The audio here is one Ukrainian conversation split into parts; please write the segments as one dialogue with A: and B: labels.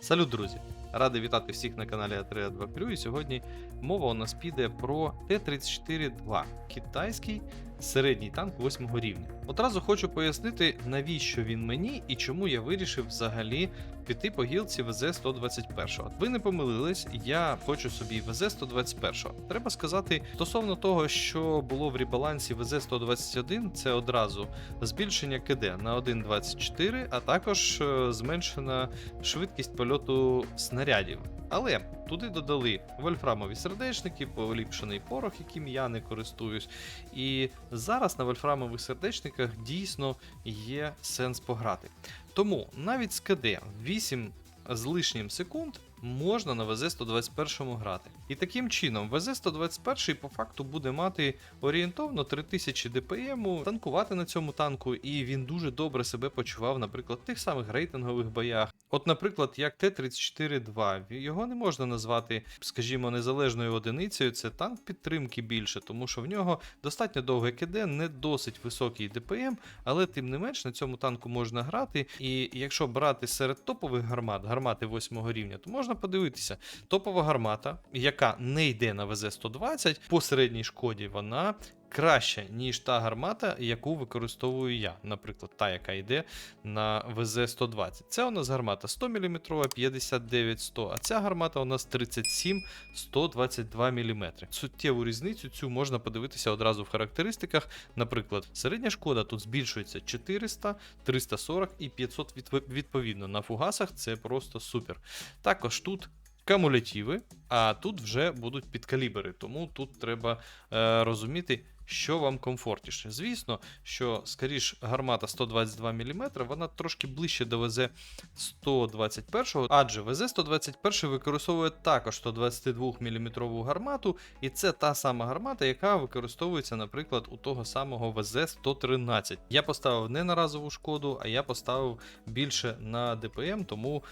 A: Салют, друзі! Радий вітати всіх на каналі А3 2 Крю. І сьогодні мова у нас піде про Т-34-2 китайський середній танк 8 рівня. Одразу хочу пояснити, навіщо він мені і чому я вирішив взагалі піти по гілці ВЗ-121. Ви не помилились, я хочу собі ВЗ-121. Треба сказати, стосовно того, що було в ребалансі ВЗ-121, це одразу збільшення КД на 1.24, а також е, зменшена швидкість польоту снарядів. Але туди додали вольфрамові сердечники, поліпшений порох, яким я не користуюсь. І зараз на вольфрамових сердечниках дійсно є сенс пограти. Тому навіть з КД 8 з лишнім секунд можна на ВЗ-121 грати. І таким чином ВЗ-121 по факту буде мати орієнтовно 3000 ДПМ, танкувати на цьому танку, і він дуже добре себе почував, наприклад, в тих самих рейтингових боях. От, наприклад, як Т-34-2, його не можна назвати, скажімо, незалежною одиницею, це танк підтримки більше, тому що в нього достатньо довге КД, не досить високий ДПМ, але тим не менш на цьому танку можна грати. І якщо брати серед топових гармат, гармати 8 рівня, то можна подивитися. Топова гармата, яка не йде на ВЗ-120, по середній шкоді вона. Краща, ніж та гармата, яку використовую я, наприклад, та, яка йде на ВЗ-120. Це у нас гармата 100 мм 59-100, а ця гармата у нас 37-122 мм. Суттєву різницю цю можна подивитися одразу в характеристиках. Наприклад, середня шкода тут збільшується 400, 340 і 500 відповідно. На фугасах це просто супер. Також тут. Кумулятиви, а тут вже будуть підкалібри, тому тут треба е, розуміти, що вам комфортніше. Звісно, що скоріш гармата 122 мм, вона трошки ближче до ВЗ 121, адже ВЗ 121 використовує також 122 мм гармату, і це та сама гармата, яка використовується, наприклад, у того самого ВЗ 113. Я поставив не на разову шкоду, а я поставив більше на ДПМ, тому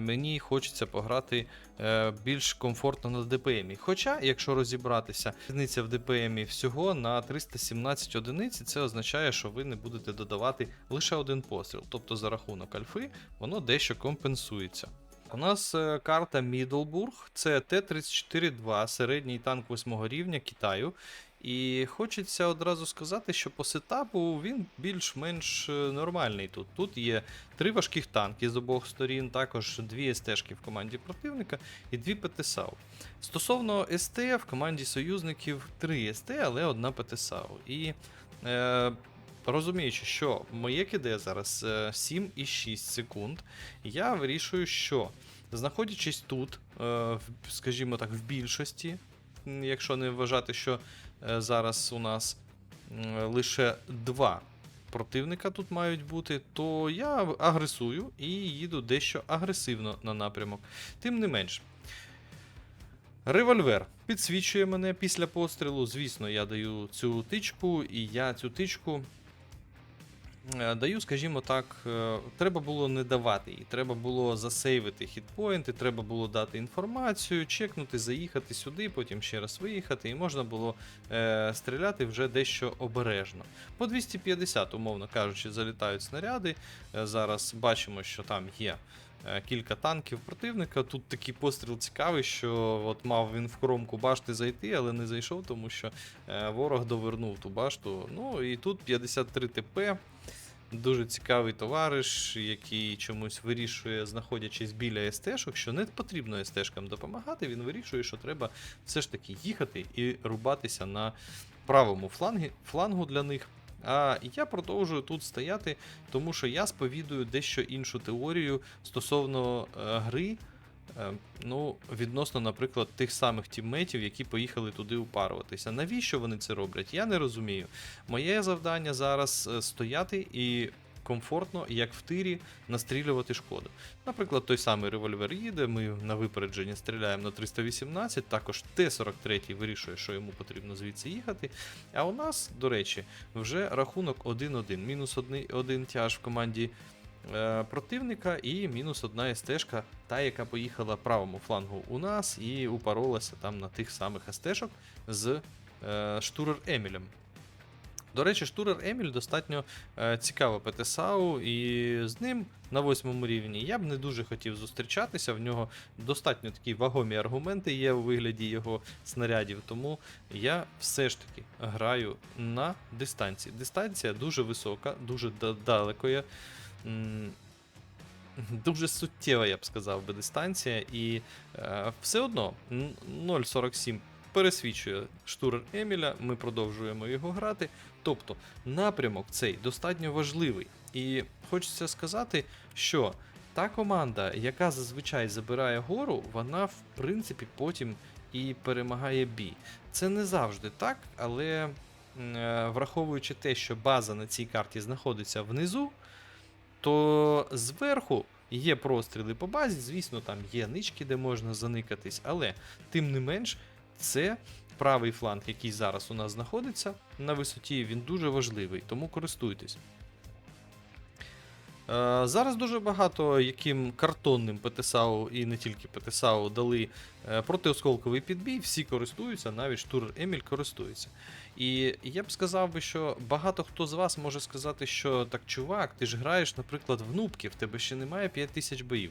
A: мені хочеться пограти е, більш комфортно на ДПМі. Хоча, якщо розібратися, різниця в ДПМі всього на 317 одиниць, це означає, що ви не будете додавати лише один постріл. Тобто за рахунок альфи воно дещо компенсується. У нас е, карта Мідлбург, це Т-34-2, середній танк 8 рівня Китаю. І хочеться одразу сказати, що по сетапу він більш-менш е, нормальний тут. Тут є три важких танки з обох сторін, також дві СТ-шки в команді противника і дві ПТСАУ. Стосовно СТ, в команді союзників три СТ, але одна ПТСАУ. І е, розуміючи, що моє КД зараз е, 7,6 секунд, я вирішую, що знаходячись тут, е, скажімо так, в більшості, якщо не вважати, що зараз у нас лише два противника тут мають бути, то я агресую і їду дещо агресивно на напрямок. Тим не менш. Револьвер підсвічує мене після пострілу. Звісно, я даю цю тичку, і я цю тичку е, даю, скажімо так, е, треба було не давати її. Треба було засейвити хітпоінти, треба було дати інформацію, чекнути, заїхати сюди, потім ще раз виїхати, і можна було е, стріляти вже дещо обережно. По 250, умовно кажучи, залітають снаряди. Е, зараз бачимо, що там є е, кілька танків противника. Тут такий постріл цікавий, що от мав він в кромку башти зайти, але не зайшов, тому що е, ворог довернув ту башту. Ну і тут 53 ТП. Дуже цікавий товариш, який чомусь вирішує, знаходячись біля СТ-шок, що не потрібно СТ-шкам допомагати. Він вирішує, що треба все ж таки їхати і рубатися на правому флангі, флангу для них. А я продовжую тут стояти, тому що я сповідую дещо іншу теорію стосовно е, гри. е, Ну, відносно, наприклад, тих самих тіммейтів, які поїхали туди упаруватися. Навіщо вони це роблять? Я не розумію. Моє завдання зараз е, стояти і комфортно, як в тирі, настрілювати шкоду. Наприклад, той самий револьвер їде, ми на випередження стріляємо на 318, також Т-43 вирішує, що йому потрібно звідси їхати. А у нас, до речі, вже рахунок 1-1. Мінус один, один тяж в команді е, противника і мінус одна СТ-шка, та, яка поїхала правому флангу у нас і упоролася там на тих самих СТ-шок з е, Штурер Емілем. До речі, штурер Еміль достатньо е, цікава ПТСАУ, і з ним на восьмому рівні я б не дуже хотів зустрічатися. В нього достатньо такі вагомі аргументи є у вигляді його снарядів. Тому я все ж таки граю на дистанції. Дистанція дуже висока, дуже да- далеко є. Дуже суттєва, я б сказав би, дистанція, і е, все одно 0.47 пересвідчує штурер Еміля. Ми продовжуємо його грати. Тобто напрямок цей достатньо важливий. І хочеться сказати, що та команда, яка зазвичай забирає гору, вона в принципі потім і перемагає бій. Це не завжди так, але е, враховуючи те, що база на цій карті знаходиться внизу, то зверху є простріли по базі, звісно, там є нички, де можна заникатись, але тим не менш, це правий фланг, який зараз у нас знаходиться на висоті, він дуже важливий, тому користуйтесь. Е, Зараз дуже багато яким картонним ПТСАУ і не тільки ПТСАУ дали е, протиосколковий підбій, всі користуються, навіть штур Еміль користується. І я б сказав би, що багато хто з вас може сказати, що так, чувак, ти ж граєш, наприклад, в нубки, в тебе ще немає 5000 боїв.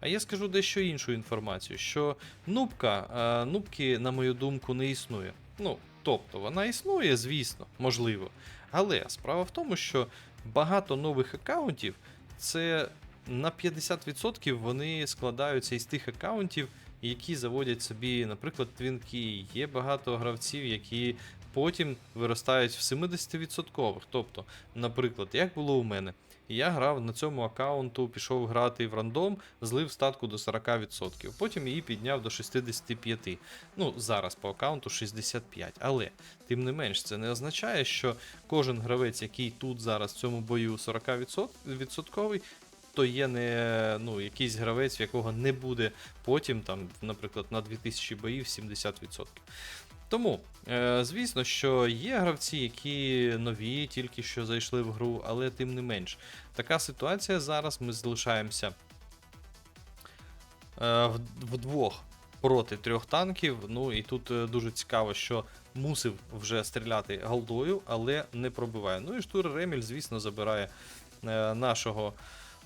A: А я скажу дещо іншу інформацію, що нубка, е, нубки, на мою думку, не існує. Ну, тобто, вона існує, звісно, можливо. Але справа в тому, що багато нових аккаунтів це на 50% вони складаються із тих аккаунтів, які заводять собі, наприклад, твінки. Є багато гравців, які потім виростають в 70%. Тобто, наприклад, як було у мене, я грав на цьому аккаунту, пішов грати в рандом, злив статку до 40%. Потім її підняв до 65%. Ну, зараз по аккаунту 65%. Але, тим не менш, це не означає, що кожен гравець, який тут зараз в цьому бою 40%, то є не ну, якийсь гравець, в якого не буде потім, там, наприклад, на 2000 боїв 70%. Тому, е, звісно, що є гравці, які нові, тільки що зайшли в гру, але тим не менш. Така ситуація зараз. Ми залишаємося е, вдвох проти трьох танків. Ну і тут е, дуже цікаво, що мусив вже стріляти голдою, але не пробиває. Ну і штур Реміль, звісно, забирає нашого.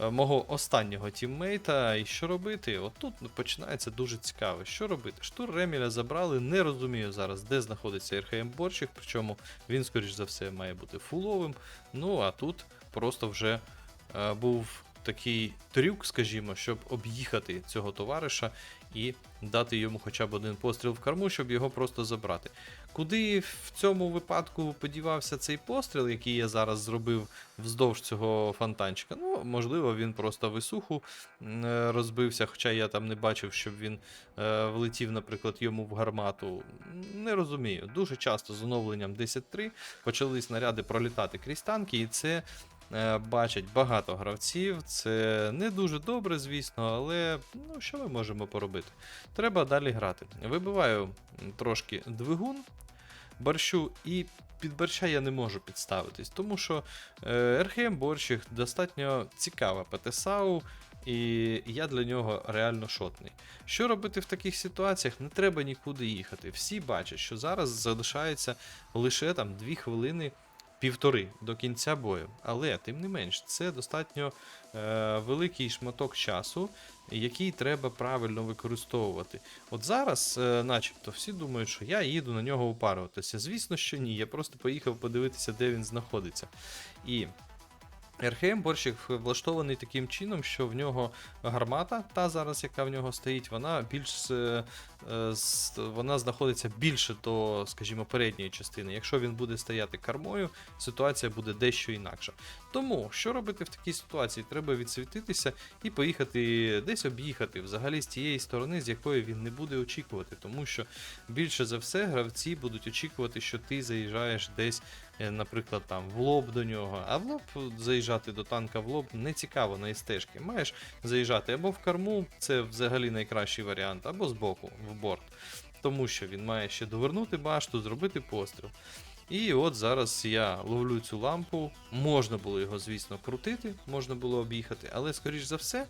A: Е, Мого останнього тіммейта, і що робити? От тут починається дуже цікаво. Що робити? Штур Реміля забрали, не розумію зараз, де знаходиться РХМ Борщик, причому він, скоріш за все, має бути фуловим. Ну а тут просто вже е, був такий трюк, скажімо, щоб об'їхати цього товариша і дати йому хоча б один постріл в корму, щоб його просто забрати. Куди в цьому випадку подівався цей постріл, який я зараз зробив вздовж цього фонтанчика? Ну, можливо, він просто висуху е, розбився, хоча я там не бачив, щоб він е, влетів, наприклад, йому в гармату. Не розумію. Дуже часто з оновленням 10.3 почали снаряди пролітати крізь танки, і це бачать багато гравців. Це не дуже добре, звісно, але ну, що ми можемо поробити? Треба далі грати. Вибиваю трошки двигун борщу, і під борща я не можу підставитись, тому що е, РХМ борщик достатньо цікава ПТСАУ. І я для нього реально шотний. Що робити в таких ситуаціях? Не треба нікуди їхати. Всі бачать, що зараз залишається лише там 2 хвилини півтори до кінця бою. Але тим не менш, це достатньо е, великий шматок часу, який треба правильно використовувати. От зараз, е, начебто, всі думають, що я їду на нього упаруватися. Звісно, що ні. Я просто поїхав подивитися, де він знаходиться. І РХМ борщик влаштований таким чином, що в нього гармата, та зараз, яка в нього стоїть, вона більш е, вона знаходиться більше до, скажімо, передньої частини. Якщо він буде стояти кормою, ситуація буде дещо інакша. Тому що робити в такій ситуації? Треба відсвітитися і поїхати десь об'їхати взагалі з тієї сторони, з якої він не буде очікувати, тому що більше за все гравці будуть очікувати, що ти заїжджаєш десь е, наприклад, там в лоб до нього. А в лоб заїжджати до танка в лоб не цікаво на стежки. Маєш заїжджати або в корму, це взагалі найкращий варіант, або збоку, в борт. Тому що він має ще довернути башту, зробити постріл. І от зараз я ловлю цю лампу. Можна було його, звісно, крутити, можна було об'їхати, але, скоріш за все,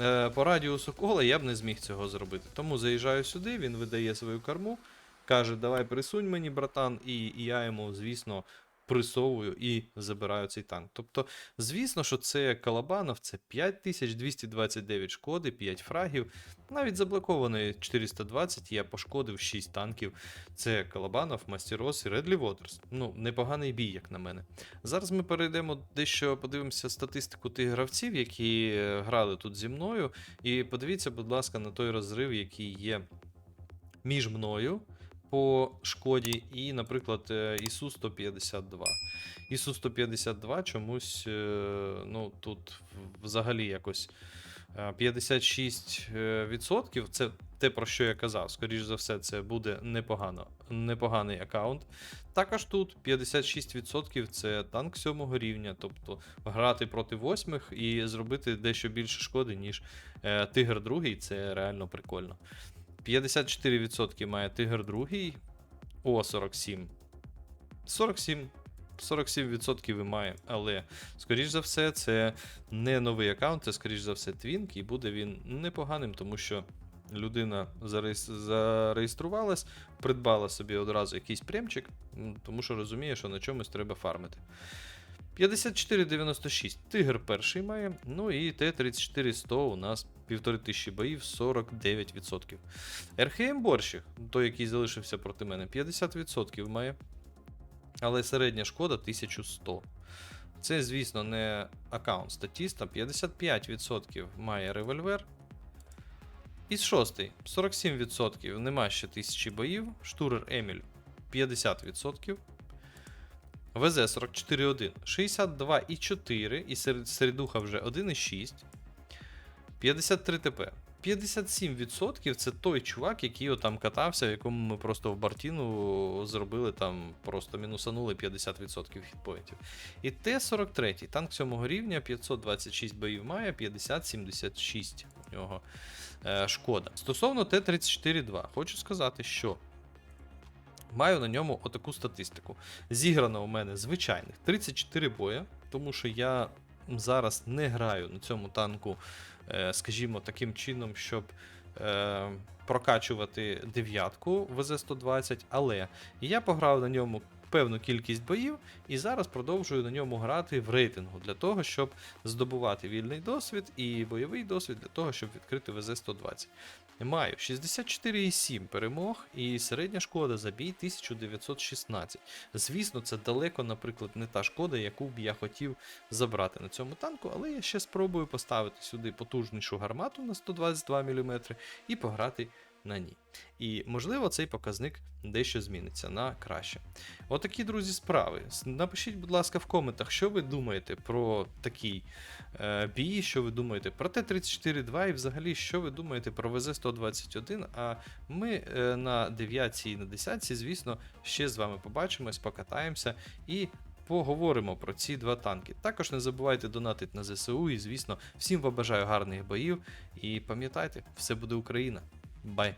A: е, по радіусу кола я б не зміг цього зробити. Тому заїжджаю сюди, він видає свою корму, каже, давай присунь мені, братан, і я йому, звісно, присовую і забираю цей танк. Тобто, звісно, що це Калабанов, це 5229 шкоди, 5 фрагів. Навіть заблокований 420 я пошкодив 6 танків. Це Калабанов, Мастерос і Редлі Waters. Ну, непоганий бій, як на мене. Зараз ми перейдемо дещо подивимося статистику тих гравців, які е, грали тут зі мною. І подивіться, будь ласка, на той розрив, який є між мною по шкоді, і, наприклад, е, ісу 152. ісу 152 чомусь, е, ну, тут взагалі якось. е, 56% це те, про що я казав. Скоріше за все, це буде непогано, непоганий аккаунт. Також тут 56% це танк 7 рівня, тобто грати проти восьмих і зробити дещо більше шкоди, ніж е, Тигр 2, це реально прикольно. 54% має Тигр 2, о, 47. 47. 47% і має, але, скоріш за все, це не новий аккаунт, це, скоріш за все, твінк, і буде він непоганим, тому що людина зареєс- зареєструвалась, придбала собі одразу якийсь премчик, тому що розуміє, що на чомусь треба фармити. 54,96 Тигр перший має. Ну і Т-34-100 у нас 1500 боїв, 49%. РХМ Борщик, той, який залишився проти мене, 50% має. Але середня шкода 1100. Це, звісно, не аккаунт статіста. 55% має револьвер. Із шостий 47%. Нема ще 1000 боїв. Штурер Еміль 50%. ВЗ 44,1, 62,4 і серед- середуха вже 1,6. 53 ТП. 57% це той чувак, який там катався, в якому ми просто в Бартіну зробили там, просто мінусанули 50% хітпоінтів. І Т-43, танк 7 рівня, 526 боїв має, 50-76 у нього е, шкода. Стосовно Т-34-2, хочу сказати, що маю на ньому отаку статистику. Зіграно у мене звичайних 34 боя, тому що я зараз не граю на цьому танку, е, скажімо, таким чином, щоб е, прокачувати дев'ятку ВЗ-120, але я пограв на ньому певну кількість боїв і зараз продовжую на ньому грати в рейтингу для того, щоб здобувати вільний досвід і бойовий досвід для того, щоб відкрити ВЗ-120. Маю 64,7 перемог і середня шкода за бій 1916. Звісно, це далеко, наприклад, не та шкода, яку б я хотів забрати на цьому танку, але я ще спробую поставити сюди потужнішу гармату на 122 мм і пограти на ній. І можливо цей показник дещо зміниться на краще. Отакі, друзі, справи. Напишіть, будь ласка, в коментах, що ви думаєте про такий е, бій, що ви думаєте про Т-34-2 і взагалі, що ви думаєте про ВЗ-121. А ми е, на 9 і на 10, звісно, ще з вами побачимось, покатаємося і поговоримо про ці два танки. Також не забувайте донатити на ЗСУ і, звісно, всім вам бажаю гарних боїв. І пам'ятайте, все буде Україна. Bye.